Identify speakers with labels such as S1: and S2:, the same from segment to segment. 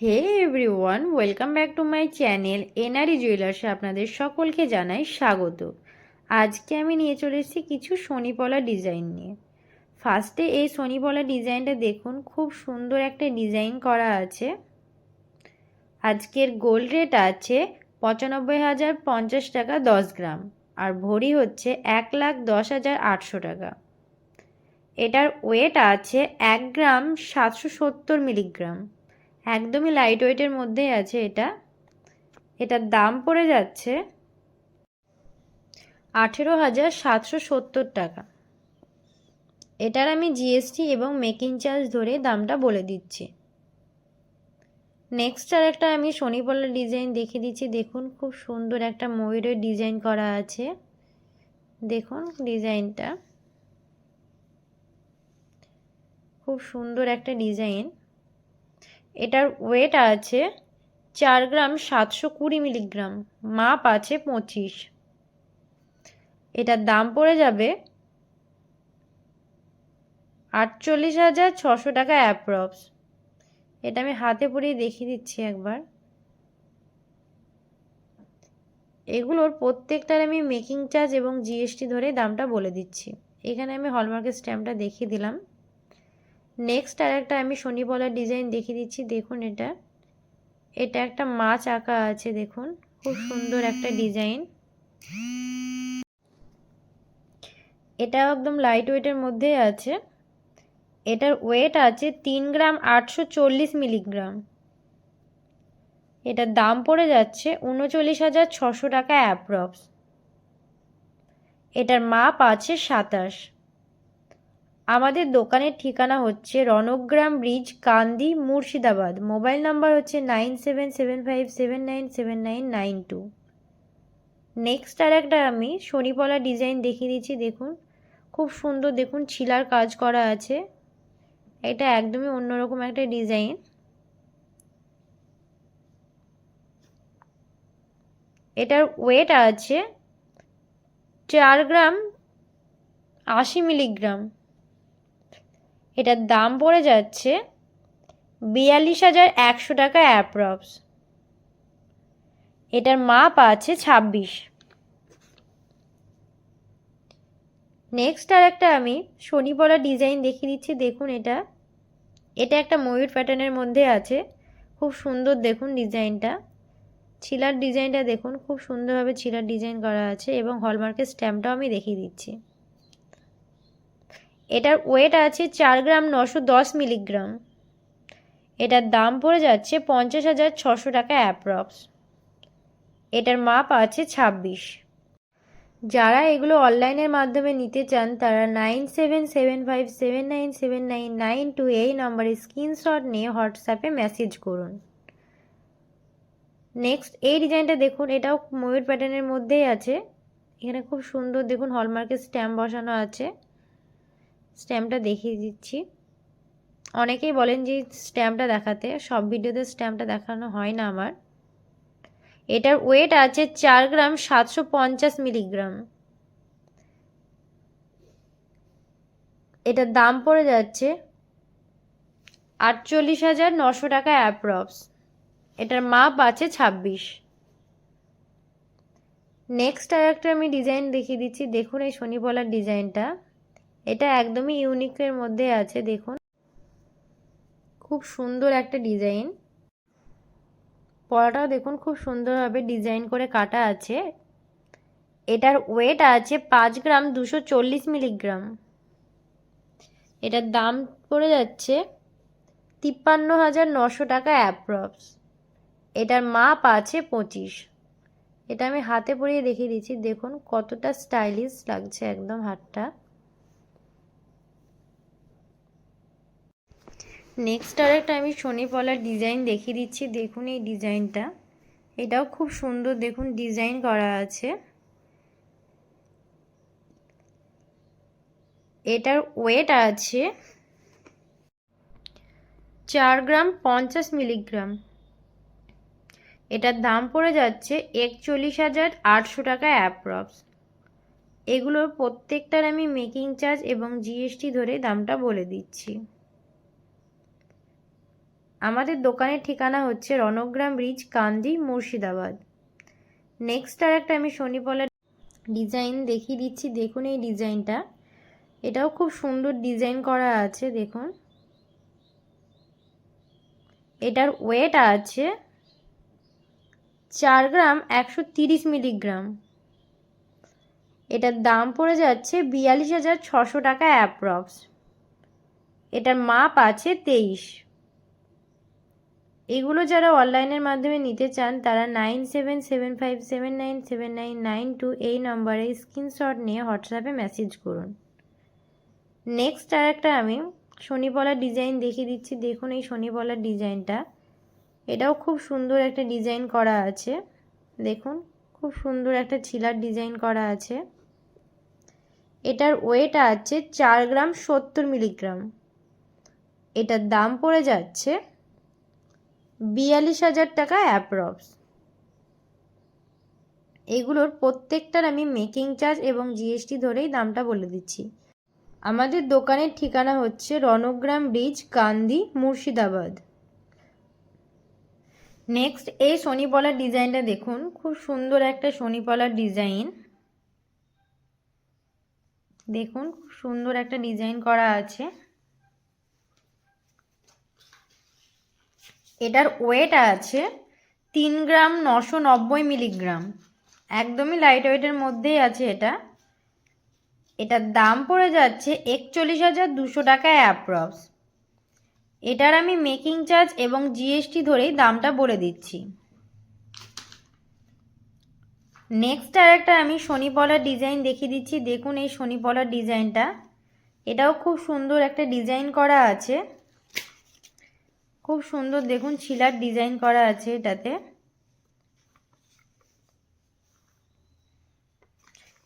S1: Hey everyone welcome back to my channel NRE জুয়েলার্সে আপনাদের সকলকে জানাই স্বাগত। আজকে আমি নিয়ে চলে এসেছি কিছু শনিপলা ডিজাইন নিয়ে। ফার্স্টে এই শনিপলা ডিজাইনটা দেখুন, খুব সুন্দর একটা ডিজাইন করা আছে। আজকের গোল্ড রেট আছে পঁচানব্বই হাজার পঞ্চাশ টাকা দশ গ্রাম, আর ভরি হচ্ছে এক লাখ দশ হাজার আটশো টাকা। এটার ওয়েট আছে এক গ্রাম সাতশো সত্তর মিলিগ্রাম একদমই লাইট ওয়েটের মধ্যেই আছে এটা। এটার দাম পড়ে যাচ্ছে আঠেরো হাজার সাতশো সত্তর টাকা। এটার আমি জিএসটি এবং মেকিং চার্জ ধরে দামটা বলে দিচ্ছি। নেক্সট আর একটা আমি শনিপলার ডিজাইন দেখে দিচ্ছি। দেখুন, খুব সুন্দর একটা ময়ূরের ডিজাইন করা আছে। দেখুন ডিজাইনটা খুব সুন্দর একটা ডিজাইন এটার ওয়েট আছে চার গ্রাম সাতশো কুড়ি মিলিগ্রাম, মাপ আছে পঁচিশ। এটার দাম পড়ে যাবে আটচল্লিশ হাজার ছশো টাকা অ্যাপ্রক্স এটা আমি হাতে পরেই দেখিয়ে দিচ্ছি একবার। এগুলোর প্রত্যেকটার আমি মেকিং চার্জ এবং জিএসটি ধরে দামটা বলে দিচ্ছি। এখানে আমি হলমার্কের স্ট্যাম্পটা দেখিয়ে দিলাম। নেক্সট আর একটা আমি শনি বলার ডিজাইন দেখিয়ে দিচ্ছি, দেখুন এটা। এটা একটা মাছ আঁকা আছে, দেখুন। খুব সুন্দর একটা ডিজাইন এটা একদম লাইট ওয়েটের মধ্যে আছে। এটার ওয়েট আছে তিন গ্রাম আটশো চল্লিশ মিলিগ্রাম এটার দাম পড়ে যাচ্ছে উনচল্লিশ হাজার ছশো টাকা অ্যাপ্রক্স এটার মাপ আছে সাতাশ। আমাদের দোকানের ঠিকানা হচ্ছে Rangram bridge, Kandi, Murshidabad. Mobile number হচ্ছে nine seven seven five seven nine seven nine nine two. Next আর একটা আমি শনিপলা ডিজাইন দেখিয়ে দিচ্ছি, দেখুন। খুব সুন্দর, দেখুন, ছিলার কাজ করা আছে। এটা একদমই অন্যরকম একটা ডিজাইন। এটার ওয়েট আছে চার গ্রাম আশি মিলিগ্রাম। এটার দাম পড়ে যাচ্ছে বিয়াল্লিশ হাজার একশো টাকা অ্যাপ্রক্স। এটার মাপ আছে ছাব্বিশ। নেক্সট আর একটা আমি শনি শনিপলা ডিজাইন দেখিয়ে দিচ্ছি, দেখুন এটা। এটা একটা ময়ূর প্যাটার্নের মধ্যে আছে। খুব সুন্দর দেখুন ডিজাইনটা। ছিলার ডিজাইনটা দেখুন, খুব সুন্দরভাবে ছিলার ডিজাইন করা আছে এবং হলমার্কের স্ট্যাম্পটাও আমি দেখিয়ে দিচ্ছি। এটার ওয়েট আছে চার গ্রাম নশো দশ মিলিগ্রাম। এটার দাম পড়ে যাচ্ছে পঞ্চাশ হাজার ছশো টাকা অ্যাপ্রক্স এটার মাপ আছে ছাব্বিশ। যারা এগুলো অনলাইনের মাধ্যমে নিতে চান, তারা nine seven seven five seven nine seven nine nine two এই নম্বরে স্ক্রিনশট নিয়ে হোয়াটসঅ্যাপে মেসেজ করুন। নেক্সট এই ডিজাইনটা দেখুন, এটাও ময়ূর প্যাটার্নের মধ্যেই আছে। এখানে খুব সুন্দর, দেখুন হলমার্কের স্ট্যাম্প বসানো আছে। স্ট্যাম্পটা দেখিয়ে দিচ্ছি। অনেকেই বলেন যে স্ট্যাম্পটা দেখাতে, সব ভিডিওতে স্ট্যাম্পটা দেখানো হয় না আমার। এটার ওয়েট আছে চার গ্রাম সাতশো পঞ্চাশ মিলিগ্রাম। এটার দাম পড়ে যাচ্ছে আটচল্লিশ হাজার নশো টাকা অ্যাপ্রক্স। এটার মাপ আছে ছাব্বিশ। নেক্সট আর একটা আমি ডিজাইন দেখিয়ে দিচ্ছি। দেখুন এই শনিপলার ডিজাইনটা। এটা একদমই ইউনিকের মধ্যে আছে, দেখুন। খুব সুন্দর একটা ডিজাইন পরাটাও দেখুন, খুব সুন্দরভাবে ডিজাইন করে কাটা আছে। এটার ওয়েট আছে পাঁচ গ্রাম দুশো চল্লিশ মিলিগ্রাম এটার দাম পড়ে যাচ্ছে তিপ্পান্ন হাজার নশো টাকা অ্যাপ্রক্স এটার মাপ আছে পঁচিশ। এটা আমি হাতে পরিয়ে দেখিয়ে দিচ্ছি, দেখুন কতটা স্টাইলিশ লাগছে একদম হাতটা। নেক্সট আর একটা আমি শনিপলার ডিজাইন দেখিয়ে দিচ্ছি। দেখুন এই ডিজাইনটা এটাও খুব সুন্দর দেখুন ডিজাইন করা আছে। এটার ওয়েট আছে চার গ্রাম পঞ্চাশ মিলিগ্রাম। এটার দাম পড়ে যাচ্ছে একচল্লিশ হাজার আটশো টাকা অ্যাপ্রক্স এগুলোর প্রত্যেকটার আমি মেকিং চার্জ এবং জিএসটি ধরে দামটা বলে দিচ্ছি। আমাদের দোকানের ঠিকানা হচ্ছে রণগ্রাম ব্রিজ, কান্দি, মুর্শিদাবাদ। নেক্সট আর একটা আমি শনিপলার ডিজাইন দেখিয়ে দিচ্ছি। দেখুন এই ডিজাইনটা এটাও খুব সুন্দর ডিজাইন করা আছে, দেখুন। এটার ওয়েট আছে চার গ্রাম একশো তিরিশ মিলিগ্রাম। এটার দাম পড়ে যাচ্ছে বিয়াল্লিশ হাজার ছশো টাকা অ্যাপ্রক্স এটার মাপ আছে তেইশ। এগুলো যারা অনলাইনের মাধ্যমে নিতে চান, তারা nine seven seven five seven nine seven nine nine two এই নম্বরে স্ক্রিনশট নিয়ে হোয়াটসঅ্যাপে মেসেজ করুন। নেক্সট আর একটা আমি শনিপলার ডিজাইন দেখিয়ে দিচ্ছি। দেখুন এই শনিপলার ডিজাইনটা। এটাও খুব সুন্দর একটা ডিজাইন করা আছে। দেখুন, খুব সুন্দর একটা ছিলার ডিজাইন করা আছে। এটার ওয়েট আছে চার গ্রাম সত্তর মিলিগ্রাম। এটার দাম পড়ে যাচ্ছে বিয়াল্লিশ হাজার টাকা অ্যাপ্রক্স এগুলোর প্রত্যেকটার আমি মেকিং চার্জ এবং জিএসটি ধরেই দামটা বলে দিচ্ছি। আমাদের দোকানের ঠিকানা হচ্ছে রণগ্রাম ব্রিজ কান্দি, মুর্শিদাবাদ। নেক্সট এই শনিপলার ডিজাইনটা দেখুন। খুব সুন্দর একটা শনিপলার ডিজাইন। দেখুন, খুব সুন্দর একটা ডিজাইন করা আছে। এটার ওয়েট আছে তিন গ্রাম নশো নব্বই মিলিগ্রাম একদমই লাইট ওয়েটের মধ্যেই আছে এটা। এটার দাম পড়ে যাচ্ছে একচল্লিশ হাজার দুশো টাকায় অ্যাপ্রক্স এটার আমি মেকিং চার্জ এবং জিএসটি ধরেই দামটা বলে দিচ্ছি। নেক্সট আর একটা আমি শনিপলার ডিজাইন দেখিয়ে দিচ্ছি। দেখুন এই শনিপলার ডিজাইনটা এটাও খুব সুন্দর একটা ডিজাইন করা আছে। খুব সুন্দর দেখুন ছিলার ডিজাইন করা আছে এটাতে।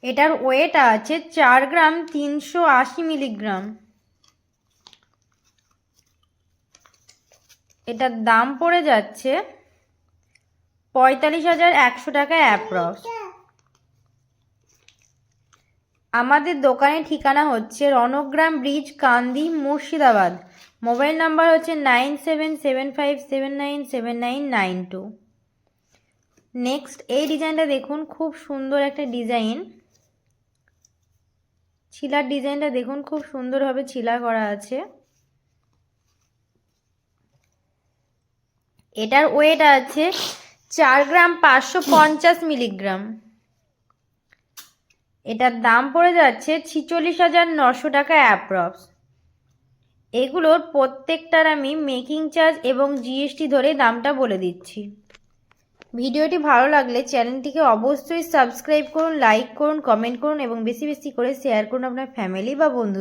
S1: এটার ওয়েট আছে চার গ্রাম তিনশো আশি মিলিগ্রাম। এটার দাম পড়ে যাচ্ছে পঁয়তাল্লিশ হাজার একশো টাকা অ্যাপ্রক্স। আমাদের দোকানের ঠিকানা হচ্ছে Rangram bridge, Kandi, Murshidabad. Mobile number হচ্ছে nine seven seven five seven nine seven nine nine two. Next, এই ডিজাইনটা দেখুন, খুব সুন্দর একটা ডিজাইন। ছিলার ডিজাইনটা দেখুন, খুব সুন্দরভাবে ছিলা করা আছে। এটার ওয়েট আছে চার গ্রাম পাঁচশো পঞ্চাশ মিলিগ্রাম। এটার দাম পড়ে যাচ্ছে ছিচল্লিশ হাজার নশো টাকা অ্যাপ্রক্স। এগুলোর প্রত্যেকটার আমি মেকিং চার্জ এবং জিএসটি ধরে দামটা বলে দিচ্ছি। ভিডিওটি ভালো লাগলে চ্যানেলটিকে অবশ্যই সাবস্ক্রাইব করুন, লাইক করুন, কমেন্ট করুন এবং বেশি বেশি করে শেয়ার করুন আপনার ফ্যামিলি বা বন্ধু